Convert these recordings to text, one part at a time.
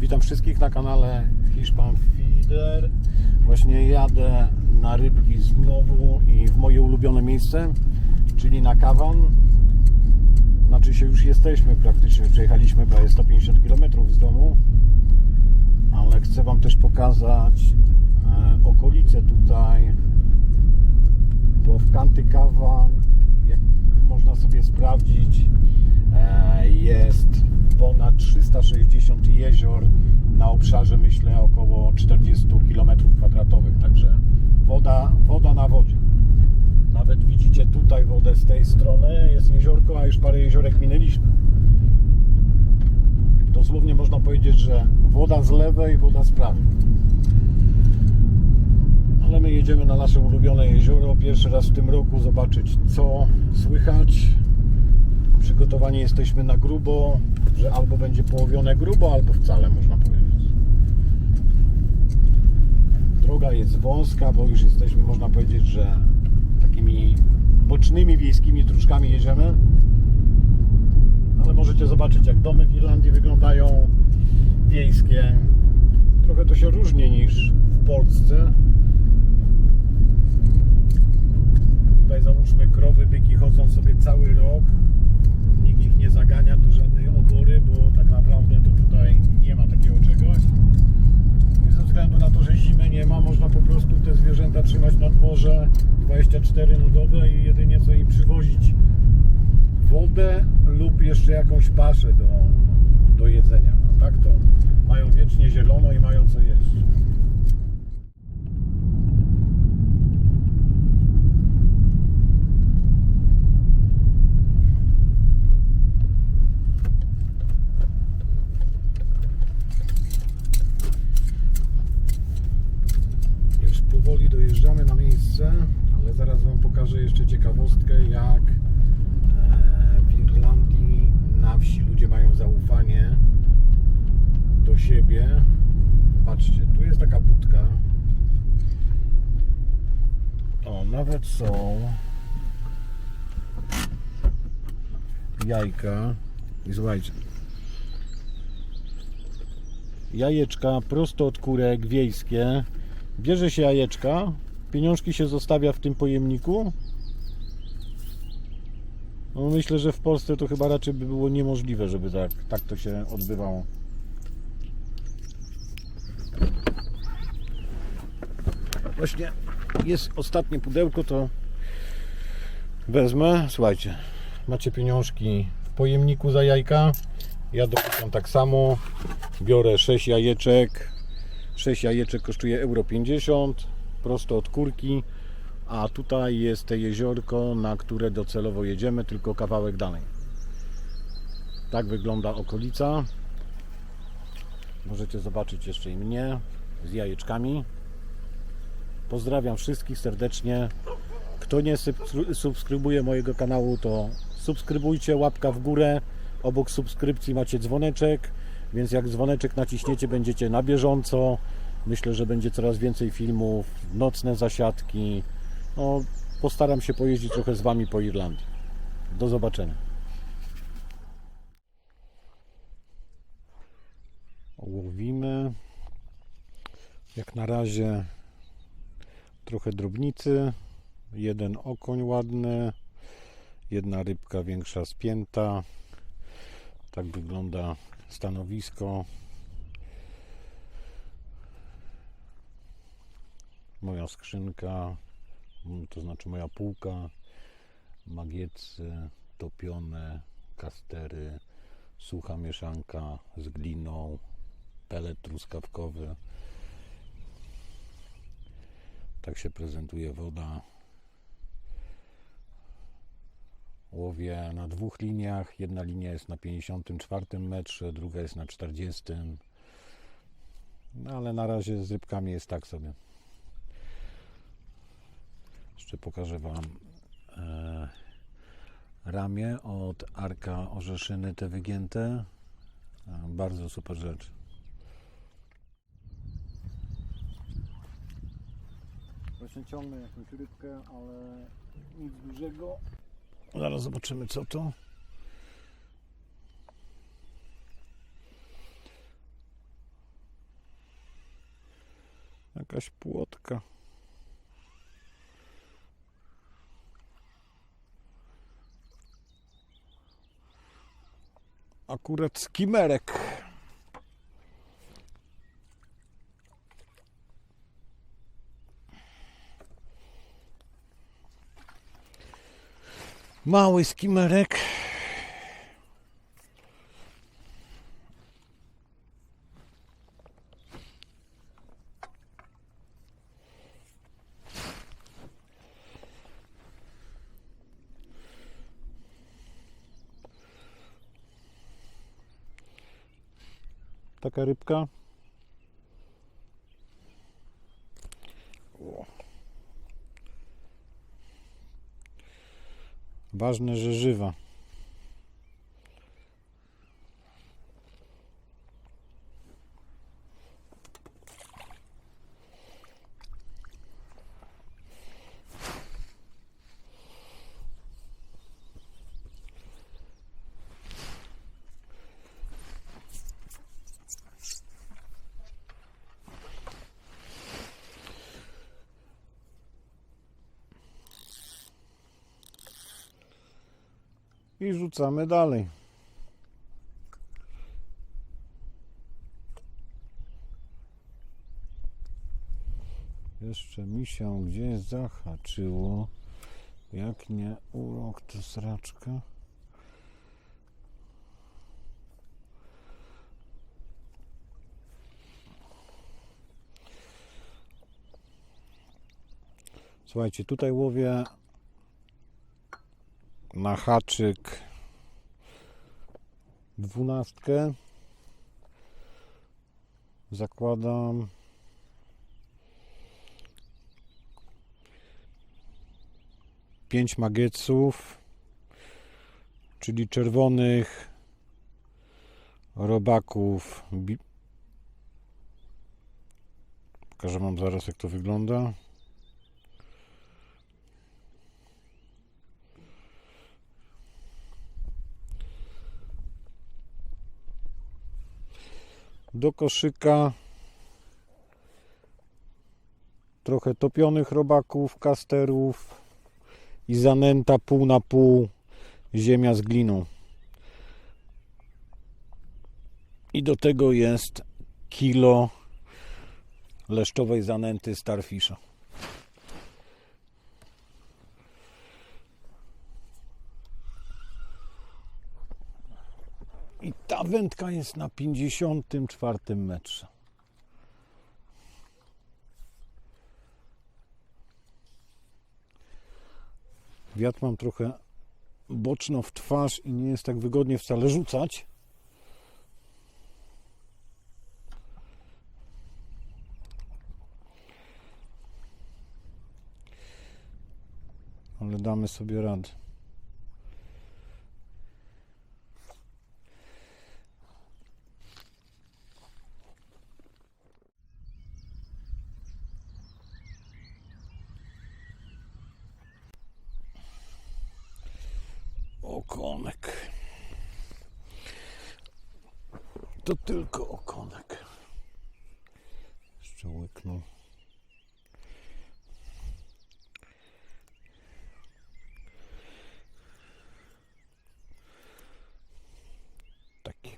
Witam wszystkich na kanale Hiszpan Feeder. Właśnie jadę na rybki znowu i w moje ulubione miejsce, czyli na Kawan. Znaczy się już jesteśmy praktycznie, przejechaliśmy prawie 150 km z domu, ale chcę Wam też pokazać e, okolice tutaj, bo w Kanty Kawan, jak można sobie sprawdzić, ponad 360 jezior na obszarze myślę około 40 km kwadratowych, także woda, woda na wodzie. Nawet widzicie tutaj wodę z tej strony, jest jeziorko, a już parę jeziorek minęliśmy. Dosłownie można powiedzieć, że woda z lewej, woda z prawej. Ale my jedziemy na nasze ulubione jezioro. Pierwszy raz w tym roku zobaczyć, co słychać. Przygotowani jesteśmy na grubo, że albo będzie połowione grubo, albo wcale można powiedzieć. Droga jest wąska, bo już jesteśmy, można powiedzieć, że takimi bocznymi wiejskimi dróżkami jedziemy. Ale możecie zobaczyć, jak domy w Irlandii wyglądają wiejskie. Trochę to się różni niż w Polsce. Tutaj załóżmy krowy, byki chodzą sobie cały rok. Nikt ich nie zagania do żadnej obory, bo tak naprawdę to tutaj nie ma takiego czegoś. I ze względu na to, że zimy nie ma, można po prostu te zwierzęta trzymać na dworze 24 na dobę i jedynie co im przywozić wodę lub jeszcze jakąś paszę do, do jedzenia. A tak to mają wiecznie zielono i mają co jeść. Już powoli dojeżdżamy na miejsce, ale zaraz Wam pokażę jeszcze ciekawostkę, jak e, w Irlandii na wsi ludzie mają zaufanie do siebie. Patrzcie, tu jest taka budka. O, nawet są jajka. I słuchajcie. Jajeczka prosto od kurek, wiejskie. Bierze się jajeczka, pieniążki się zostawia w tym pojemniku. No myślę, że w Polsce to chyba raczej by było niemożliwe, żeby tak, tak to się odbywało. Właśnie jest ostatnie pudełko, to wezmę. Słuchajcie, macie pieniążki w pojemniku za jajka. Ja dopłacam tak samo. Biorę 6 jajeczek. 6 jajeczek kosztuje euro 50 prosto od kurki. A tutaj jest te jeziorko, na które docelowo jedziemy, tylko kawałek dalej. Tak wygląda okolica. Możecie zobaczyć jeszcze i mnie z jajeczkami. Pozdrawiam wszystkich serdecznie. Kto nie subskry- subskrybuje mojego kanału, to subskrybujcie, łapka w górę. Obok subskrypcji macie dzwoneczek, więc jak dzwoneczek naciśniecie, będziecie na bieżąco. Myślę, że będzie coraz więcej filmów, nocne zasiadki. No, postaram się pojeździć trochę z Wami po Irlandii. Do zobaczenia. Łowimy. Jak na razie trochę drobnicy. Jeden okoń ładny. Jedna rybka większa spięta. Tak wygląda stanowisko. Moja skrzynka, mm, to znaczy moja półka, magiecy topione, kastery, sucha mieszanka z gliną, pelet truskawkowy. Tak się prezentuje woda. Łowię na dwóch liniach. Jedna linia jest na 54 metrze, druga jest na 40. No ale na razie z rybkami jest tak sobie. Jeszcze pokażę Wam e, ramię od Arka Orzeszyny, te wygięte. E, bardzo super rzecz. Właśnie ciągnę jakąś rybkę, ale nic dużego. Zaraz zobaczymy co to. Jakaś płotka. Akurat skimerek. Mały skimerek. Taka rybka. Ważne, że żywa. I rzucamy dalej. Jeszcze mi się gdzieś zahaczyło. Jak nie urok to sraczka. Słuchajcie, tutaj łowię na haczyk dwunastkę. Zakładam. Pięć magieców czyli czerwonych robaków. Pokażę wam zaraz jak to wygląda do koszyka trochę topionych robaków, kasterów i zanęta pół na pół ziemia z gliną. I do tego jest kilo leszczowej zanęty Starfisha. I ta wędka jest na 54 metrze. Wiatr mam trochę boczno w twarz i nie jest tak wygodnie wcale rzucać. Ale damy sobie radę. Okonek. To tylko okonek. Jeszcze łyknął. Taki.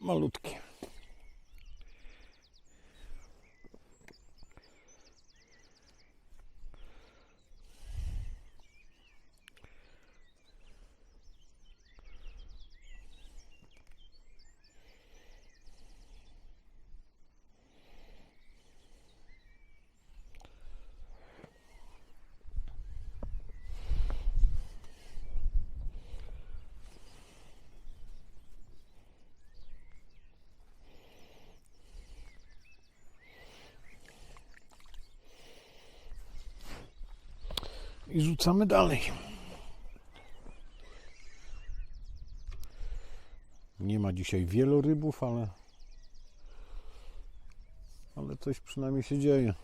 Malutki. I rzucamy dalej. Nie ma dzisiaj wielu rybów, ale ale coś przynajmniej się dzieje.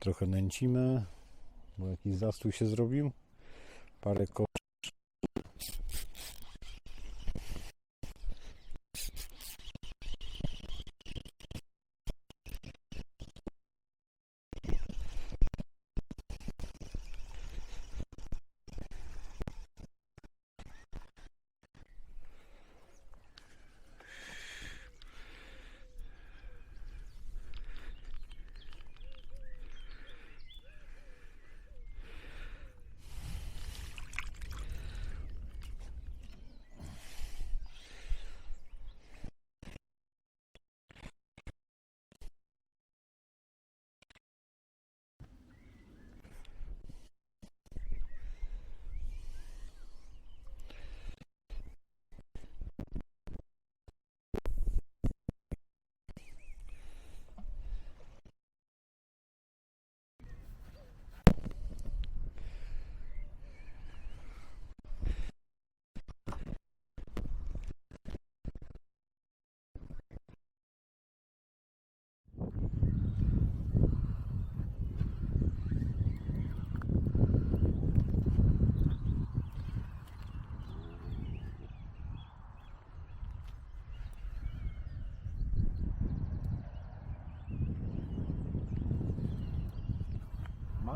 Trochę nęcimy, bo jakiś zastój się zrobił. Parę ko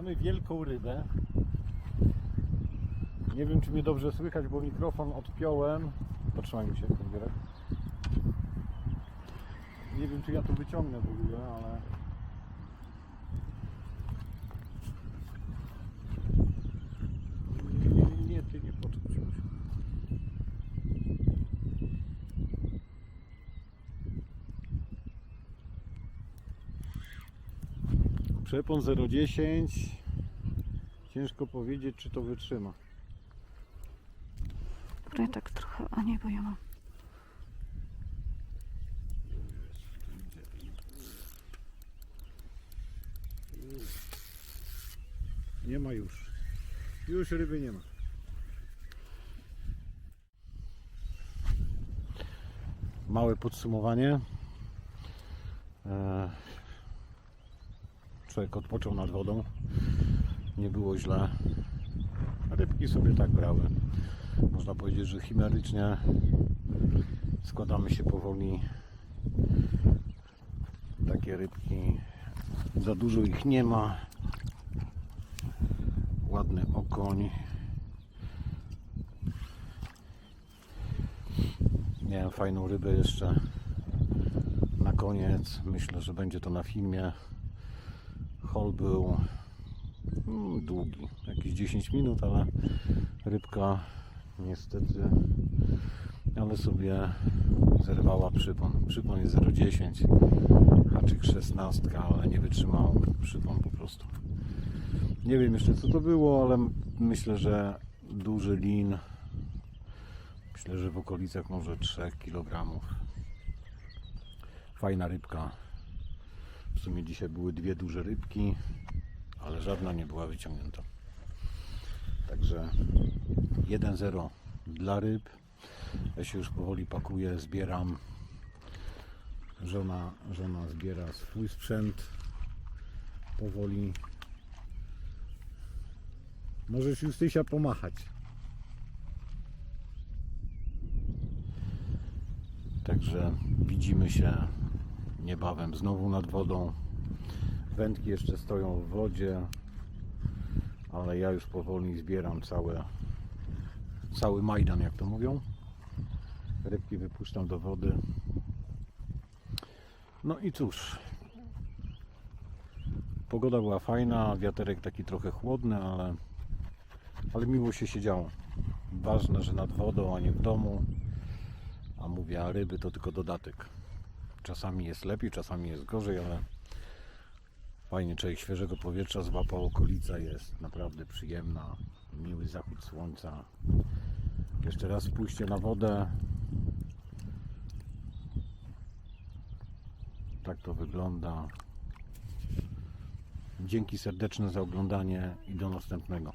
Mamy wielką rybę. Nie wiem, czy mnie dobrze słychać, bo mikrofon odpiąłem. Potrzymaj mi się, Kędzierek. Nie wiem, czy ja to wyciągnę w ogóle, ale... Nie, nie, nie, ty nie poczekaj. Przepon 0,10 Ciężko powiedzieć, czy to wytrzyma. Tutaj tak trochę, a nie, bo ja mam. Nie ma już. Już ryby nie ma. Małe podsumowanie. Człowiek odpoczął nad wodą. Nie było źle. Rybki sobie tak brały. Można powiedzieć, że chimerycznie składamy się powoli. Takie rybki. Za dużo ich nie ma ładny okoń. Miałem fajną rybę jeszcze na koniec. Myślę, że będzie to na filmie. Hol był mm, długi, jakieś 10 minut, ale rybka niestety, ale sobie zerwała przypon. Przypon jest 0,10, haczyk 16, ale nie wytrzymał przypon po prostu. Nie wiem jeszcze co to było, ale myślę, że duży lin. Myślę, że w okolicach może 3 kg. Fajna rybka. Sumie dzisiaj były dwie duże rybki, ale żadna nie była wyciągnięta. Także 1-0 dla ryb. Ja się już powoli pakuję, zbieram. Żona, żona zbiera swój sprzęt. Powoli Możesz Justysia pomachać. Także widzimy się niebawem znowu nad wodą. Wędki jeszcze stoją w wodzie, ale ja już powoli zbieram całe, cały majdan, jak to mówią. Rybki wypuszczam do wody. No i cóż, pogoda była fajna, wiaterek taki trochę chłodny, ale ale miło się siedziało. Ważne, że nad wodą, a nie w domu. A mówię, a ryby to tylko dodatek. Czasami jest lepiej, czasami jest gorzej, ale fajnie człowiek świeżego powietrza złapał. Okolica jest naprawdę przyjemna. Miły zachód słońca. Jeszcze raz pójście na wodę. Tak to wygląda. Dzięki serdeczne za oglądanie i do następnego.